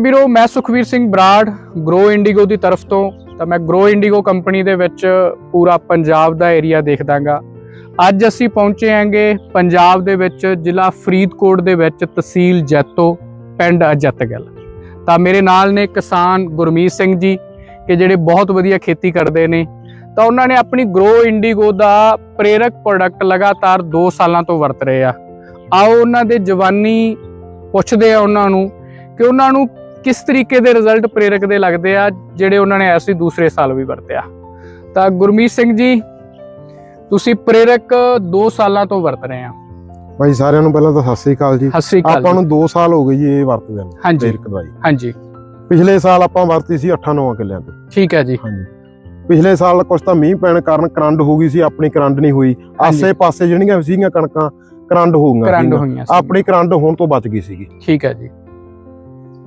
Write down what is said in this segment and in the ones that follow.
ਵੀਰੋ, ਮੈਂ Sukhbir Singh Brar grow Indigo ਦੀ ਤਰਫ ਤੋਂ। ਤਾਂ ਮੈਂ ਗਰੋ ਇੰਡੀਗੋ ਕੰਪਨੀ ਦੇ ਵਿੱਚ ਪੂਰਾ ਪੰਜਾਬ ਦਾ ਏਰੀਆ ਦੇਖਦਾਗਾ। ਅੱਜ ਅਸੀਂ ਪਹੁੰਚੇ ਆਂਗੇ ਪੰਜਾਬ ਦੇ ਵਿੱਚ ਜ਼ਿਲ੍ਹਾ ਫਰੀਦਕੋਟ ਦੇ ਵਿੱਚ ਤਹਿਸੀਲ ਜੈਤੋ, ਪਿੰਡ ਅਜਤਗਲ। ਤਾਂ ਮੇਰੇ ਨਾਲ ਨੇ ਕਿਸਾਨ ਗੁਰਮੀਤ ਸਿੰਘ ਜੀ, ਕਿ ਜਿਹੜੇ ਬਹੁਤ ਵਧੀਆ ਖੇਤੀ ਕਰਦੇ ਨੇ। ਤਾਂ ਉਹਨਾਂ ਨੇ ਆਪਣੀ ਗਰੋ ਇੰਡੀਗੋ ਦਾ ਪ੍ਰੇਰਕ ਪ੍ਰੋਡਕਟ ਲਗਾਤਾਰ 2 ਸਾਲਾਂ ਤੋਂ ਵਰਤ ਰਹੇ ਆ। ਆਓ ਉਹਨਾਂ ਦੇ ਜਵਾਨੀ ਪੁੱਛਦੇ ਆ ਉਹਨਾਂ ਨੂੰ ਕਿ ਉਹਨਾਂ ਨੂੰ ਕਿਸ ਤਰੀਕੇ ਦੇ ਰਿਜ਼ਲਟ ਪ੍ਰੇਰਕ ਦੇ ਲੱਗਦੇ ਆ ਜਿਹੜੇ ਉਹਨਾਂ ਨੇ ਐਸੀ ਦੂਸਰੇ ਸਾਲ ਵੀ ਵਰਤਿਆ? ਤਾਂ ਗੁਰਮੀਤ ਸਿੰਘ ਜੀ ਤੁਸੀਂ ਪ੍ਰੇਰਕ 2 ਸਾਲਾਂ ਤੋਂ ਵਰਤ ਰਹੇ ਆ। ਭਾਈ ਸਾਰਿਆਂ ਨੂੰ ਪਹਿਲਾਂ ਤਾਂ ਸਤਿ ਸ੍ਰੀ ਅਕਾਲ ਜੀ। ਆਪਾਂ। ਨੂੰ 2 ਸਾਲ ਹੋ ਗਏ ਜੀ ਇਹ ਵਰਤਦੇ ਨੂੰ ਹਾਂਜੀ। ਪ੍ਰੇਰਕ ਦਵਾਈ ਹਾਂਜੀ। ਪਿਛਲੇ ਸਾਲ ਆਪਾਂ ਵਰਤੀ ਸੀ 8-9 ਕਿੱਲਿਆਂ ਤੇ। ਠੀਕ ਹੈ ਜੀ। ਹਾਂਜੀ। ਪਿਛਲੇ ਸਾਲ ਕੁਛ ਤਾਂ ਮੀਂਹ ਪੈਣ ਕਾਰਨ ਕਰੰਡ ਹੋ ਗਈ ਸੀ ਆਪਣੀ ਕਰੰਡ ਨਹੀਂ ਹੋਈ। ਆਸੇ-ਪਾਸੇ ਜਿਹੜੀਆਂ ਸੀਗੀਆਂ ਕਣਕਾਂ ਕਰੰਡ ਹੋ ਗਈਆਂ ਆਪਣੀ ਕਰੰਡ ਹੋਣ ਤੋਂ ਬਚ ਗਈ ਸੀਗੀ। ਠੀਕ ਹੈ ਜੀ।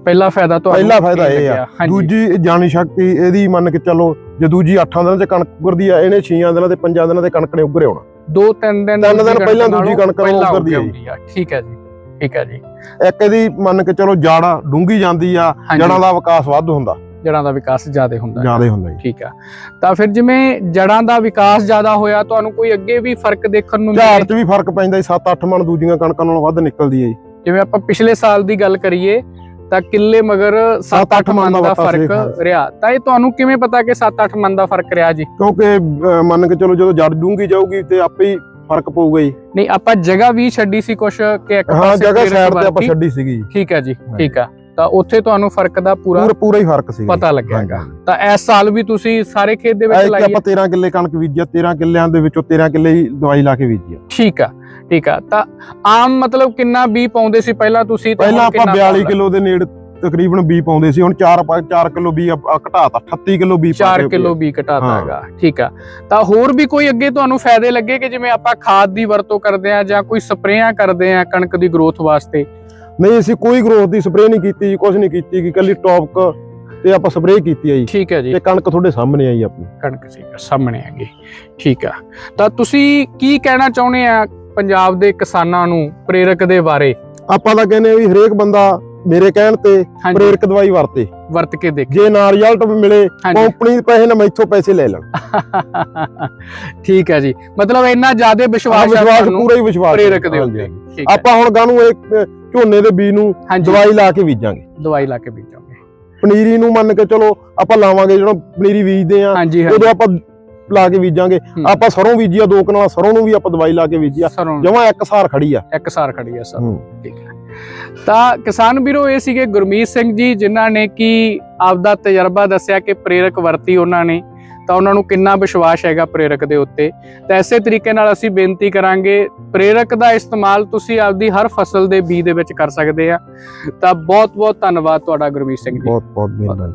ਪਹਿਲਾ ਫਾਇਦਾ ਤੁਹਾਨੂੰ ਪਹਿਲਾ ਫਾਇਦਾ ਇਹ ਆ। ਦੂਜੀ ਜਾਨੀ ਸ਼ਕਤੀ ਇਹਦੀ ਮੰਨ ਕੇ ਚੱਲੋ ਜੇ ਦੂਜੀ 8 ਦਿਨਾਂ ਚ ਕਣਕ ਉੱਗਰਦੀ ਆ ਇਹਨੇ 6 ਦਿਨਾਂ ਤੇ 5 ਦਿਨਾਂ ਤੇ ਕਣਕ ਨੇ ਉੱਗਰੇ ਆਉਣਾ ਦੋ ਤਿੰਨ ਦਿਨ ਤਿੰਨ ਦਿਨ ਪਹਿਲਾਂ ਦੂਜੀ ਕਣਕ ਉੱਗਰਦੀ ਆ ਜੀ। ਉੱਗਦੀ ਆ। ਠੀਕ ਹੈ ਜੀ ਠੀਕ ਹੈ ਜੀ। ਇੱਕ ਇਹਦੀ ਮੰਨ ਕੇ ਚਲੋ ਜੜ ਡੂੰਗੀ ਜਾਂਦੀ ਆ ਜੜਾਂ ਦਾ ਵਿਕਾਸ ਵੱਧ ਹੁੰਦਾ। ਜੜਾਂ ਦਾ ਵਿਕਾਸ ਜ਼ਿਆਦਾ ਹੁੰਦਾ ਹੈ। ਜ਼ਿਆਦਾ ਹੁੰਦਾ ਜੀ। ਠੀਕ ਆ। ਤਾਂ ਫਿਰ ਜਿਵੇਂ ਜੜਾਂ ਦਾ ਵਿਕਾਸ ਜ਼ਿਆਦਾ ਹੋਇਆ ਤੁਹਾਨੂੰ ਕੋਈ ਅੱਗੇ ਵੀ ਫ਼ਰਕ ਦੇਖਣ ਨੂੰ ਝਾੜ 'ਚ ਵੀ ਫ਼ਰਕ ਪੈਂਦਾ ਜੀ 7-8 ਮਣ ਦੂਜੀਆਂ ਕਣਕਾਂ ਨਾਲੋਂ ਵੱਧ ਨਿਕਲਦੀ ਹੈ ਜੀ। ਜਿਵੇਂ ਆਪਾਂ ਪਿਛਲੇ ਸਾਲ ਦੀ ਗੱਲ ਕਰੀਏ ਤਾਂ ਕਿੱਲੇ ਮਗਰ 7-8 ਮਨ ਦਾ ਸੀ, ਫ਼ਰਕ ਹਾਂ। ਰਿਹਾ। ਤਾਂ ਇਹ ਤੁਹਾਨੂੰ ਕਿਵੇਂ ਪਤਾ ਕਿ 7-8 ਮਨ ਦਾ ਫ਼ਰਕ ਰਿਹਾ ਜੀ? ਕਿਉਂਕਿ ਮੰਨ ਕੇ ਚਲੋ ਜਦੋਂ ਜੜ ਡੂੰਗੀ ਜਾਊਗੀ ਤੇ ਆਪੇ ਹੀ ਫ਼ਰਕ ਪਊਗਾ ਜੀ। ਨਹੀਂ ਆਪਾਂ ਜਗ੍ਹਾ ਵੀ ਛੱਡੀ ਸੀ ਕੁਛ ਕਿ ਇੱਕ ਹਾਂ ਪਾਸੇ ਜਗ੍ਹਾ ਪ੍ਰੇਰਕ ਸਾਈਡ ਤੇ ਆਪਾਂ। ਛੱਡੀ ਸੀਗੀ ਠੀਕ ਹੈ ਜੀ ਠੀਕ ਆ। ਤਾਂ ਉੱਥੇ ਤੁਹਾਨੂੰ ਫ਼ਰਕ ਦਾ ਪੂਰਾ ਪੂਰਾ ਪੂਰਾ ਹੀ ਫ਼ਰਕ ਸੀਗਾ ਪਤਾ ਲੱਗਿਆਗਾ ਤਾਂ ਇਸ ਸਾਲ ਵੀ ਤੁਸੀਂ ਸਾਰੇ ਖੇਤ ਦੇ ਵਿੱਚ ਲਾਈ ਹੈ? ਆਪਾਂ 13 ਕਿੱਲੇ ਕਣਕ ਬੀਜੀ ਆ 13 ਕਿੱਲਿਆਂ ਦੇ ਵਿੱਚੋਂ 13 ਕਿੱਲੇ ਹੀ ਦਵਾਈ ਲਾ ਕੇ ਬੀਜੀ ਆ। ਠੀਕ ਆ। ਠੀਕ ਆ ਤਾਂ ਆਮ ਮਤਲਬ ਕਿੰਨਾ ਬੀ ਪਾਉਂਦੇ ਸੀ? ਪਹਿਲਾਂ ਤੁਸੀਂ ਪਹਿਲਾਂ ਆਪਾਂ ਕਿੰਨਾ 42 ਪਾਉਂਦੇ? ਕਿਲੋ ਦੇ ਨੇੜੇ ਤਕਰੀਬਨ ਬੀ ਪਾਉਂਦੇ ਸੀ। ਹੁਣ 4 4 ਕਿਲੋ ਬੀ ਆ- ਆ ਘਟਾਤਾ। 38 ਕਿਲੋ ਬੀ ਪਾ 4 ਕੇ ਕਿਲੋ ਵੀ ਘਟਾਤਾ। ਹੈਗਾ। ਠੀਕ ਆ। ਤਾਂ ਹੋਰ ਵੀ ਕੋਈ ਅੱਗੇ ਤੁਹਾਨੂੰ ਫਾਇਦੇ ਲੱਗੇ ਕਿ ਜਿਵੇਂ ਆਪਾਂ ਖਾਦ ਦੀ ਵਰਤੋਂ ਕਰਦੇ ਆ ਜਾਂ ਕੋਈ ਸਪਰੇਆਂ ਕਰਦੇ ਆ ਕਣਕ ਦੀ ਗਰੋਥ ਵਾਸਤੇ? ਨਹੀਂ ਅਸੀਂ ਕੋਈ ਗਰੋਥ ਦੀ ਸਪਰੇਅ ਨਹੀਂ ਕੀਤੀ ਜੀ ਕੁਝ ਨਹੀਂ ਕੀਤੀ ਕਿ ਕੱਲੀ ਟੌਪਕ ਤੇ ਆਪਾਂ ਸਪਰੇਅ ਕੀਤੀ ਆ ਜੀ। ਠੀਕ ਹੈ ਜੀ। ਤੇ ਕਣਕ ਤੁਹਾਡੇ ਸਾਹਮਣੇ ਆਈ ਆਪਣੀ। ਕਣਕ ਸੀ ਸਾਹਮਣੇ ਆਗੇ ਠੀਕ ਆ। ਤਾਂ ਤੁਸੀਂ ਕੀ ਕਹਿਣਾ ਚਾਹੁੰਦੇ ਆ ਪੰਜਾਬ ਦੇ ਕਿਸਾਨਾਂ ਨੂੰ ਪ੍ਰੇਰਕ ਦੇ ਬਾਰੇ। ਆਪਾਂ ਤਾਂ ਕਹਿੰਦੇ ਆ ਵੀ ਹਰੇਕ ਬੰਦਾ ਮੇਰੇ ਕਹਿਣ ਤੇ ਪ੍ਰੇਰਕ ਦਵਾਈ ਵਰਤੇ। ਵਰਤ ਕੇ ਦੇਖ। ਜੇ ਨਾ ਰਿਜ਼ਲਟ ਮਿਲੇ ਕੰਪਨੀ ਦੇ ਪੈਸੇ ਨਾ ਮੈਥੋਂ ਪੈਸੇ ਲੈ ਲੈਣ। ਠੀਕ ਹੈ ਜੀ। ਮਤਲਬ ਇੰਨਾ ਜ਼ਿਆਦਾ ਵਿਸ਼ਵਾਸ ਹੈ ਵਿਸ਼ਵਾਸ ਪੂਰਾ ਹੀ ਵਿਸ਼ਵਾਸ ਪ੍ਰੇਰਕ ਦੇ ਉੱਤੇ। ਆਪਾਂ ਹੁਣ ਇਹ ਅਹ, ਝੋਨੇ ਦੇ ਬੀਜ ਨੂੰ ਦਵਾਈ ਲਾ ਕੇ ਬੀਜਾਂਗੇ। ਦਵਾਈ ਲਾ ਕੇ ਬੀਜਾਂਗੇ। ਪਨੀਰੀ ਨੂੰ ਮੰਨ ਕੇ ਚਲੋ ਆਪਾਂ ਲਾਵਾਂਗੇ ਜਦੋਂ ਪਨੀਰੀ ਬੀਜਦੇ ਆ ਉਦੋਂ ਆਪਾਂ ਲਾ ਕੇ ਬੀਜਾਂਗੇ। ਆਪਾਂ ਸਰੋਂ ਬੀਜੀ ਆ ਦੋ ਕਨਾਲ ਸਰੋਂ ਨੂੰ ਵੀ ਆਪਾਂ ਦਵਾਈ ਲਾ ਕੇ ਬੀਜੀ ਆ। ਜਮਾਂ ਇੱਕ ਸਾਰ ਖੜੀ ਆ। ਇੱਕ ਸਾਰ ਖੜੀ ਹੈ ਸਰ। ਹੂੰ। ਠੀਕ ਹੈ। ਤਾਂ ਕਿਸਾਨ ਵੀਰੋ ਇਹ ਸੀਗੇ ਗੁਰਮੀਤ ਸਿੰਘ ਜੀ ਜਿਨ੍ਹਾਂ ਨੇ ਕਿ ਆਪਦਾ ਤਜਰਬਾ ਦੱਸਿਆ ਕਿ ਪ੍ਰੇਰਕ ਵਰਤੀ ਉਹਨਾਂ ਨੇ। ਤਾਂ ਉਹਨਾਂ ਨੂੰ ਕਿੰਨਾ ਵਿਸ਼ਵਾਸ ਹੈਗਾ ਪ੍ਰੇਰਕ ਦੇ ਉੱਤੇ। ਤਾਂ ਐਸੇ ਤਰੀਕੇ ਨਾਲ ਅਸੀਂ ਬੇਨਤੀ ਕਰਾਂਗੇ ਪ੍ਰੇਰਕ ਦਾ ਇਸਤੇਮਾਲ ਤੁਸੀਂ ਆਪਦੀ ਹਰ ਫਸਲ ਦੇ ਬੀਜ ਦੇ ਵਿੱਚ ਕਰ ਸਕਦੇ ਆ। ਤਾਂ ਬਹੁਤ ਬਹੁਤ ਧੰਨਵਾਦ ਤੁਹਾਡਾ ਗੁਰਮੀਤ ਸਿੰਘ ਜੀ। ਬਹੁਤ ਬਹੁਤ ਮਿਹਰਬਾਨੀ।